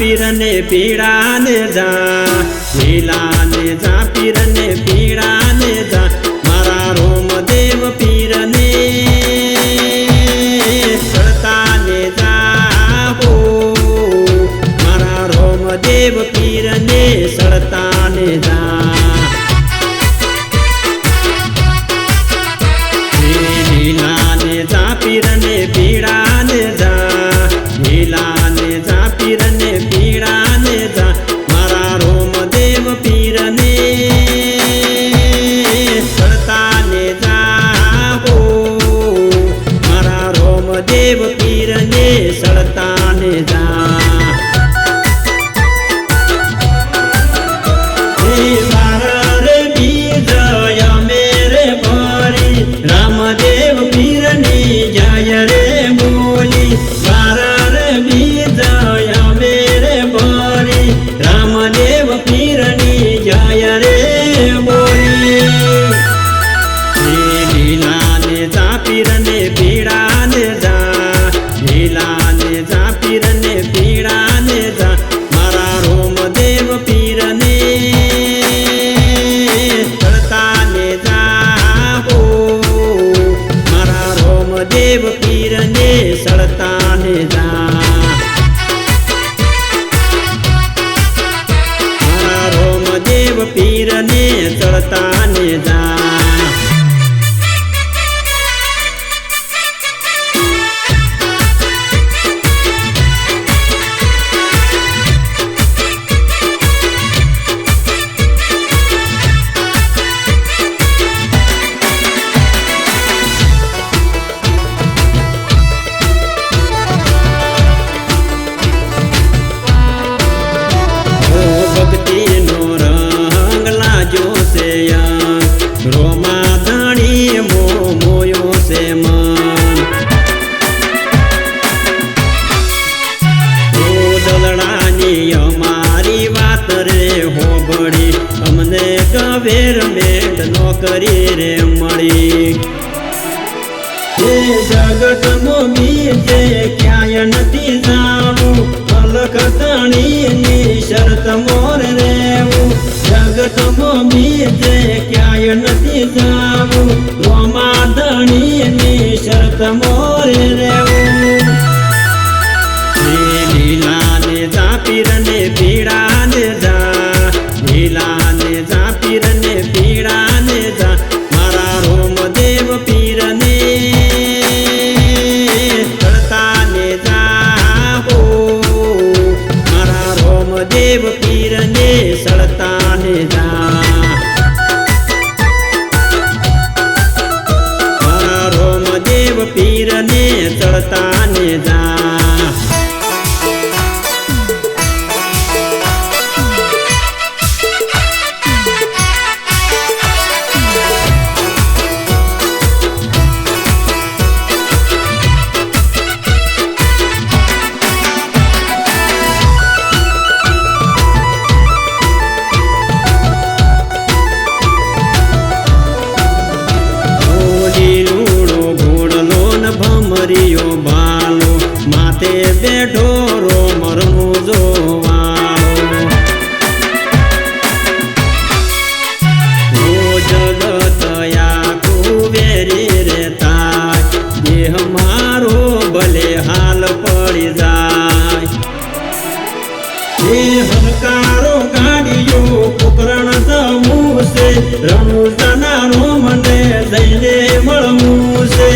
પીરને પીડાને જા લીલાને જા પીરને સળતાને જા હે મારા રે બીજય ભરી રામદેવ રોમદેવ પીરને સળતાને જા મારા રોમદેવ પીરને ને જા રોમા ધણી મો મોયો છે મન દલડાની અમારી વાત રે હોબળી અમને ગવેરમેન્ટ નોકરી રે મળી. હે જાવું રોમા ધણીની શરત મોર રેવું જા પીરને પીડાને જા રોમદેવ ચડતા ને જા. બેઠો રો મરમું જોવા જગત આખું વેરી રે તાય, દેહ મારો ભલે હાલ પડી જાય. એ હલકારો ગાડીઓ કુકરણ સમૂહ છે રણું જનારો મને જઈને મળવું છે.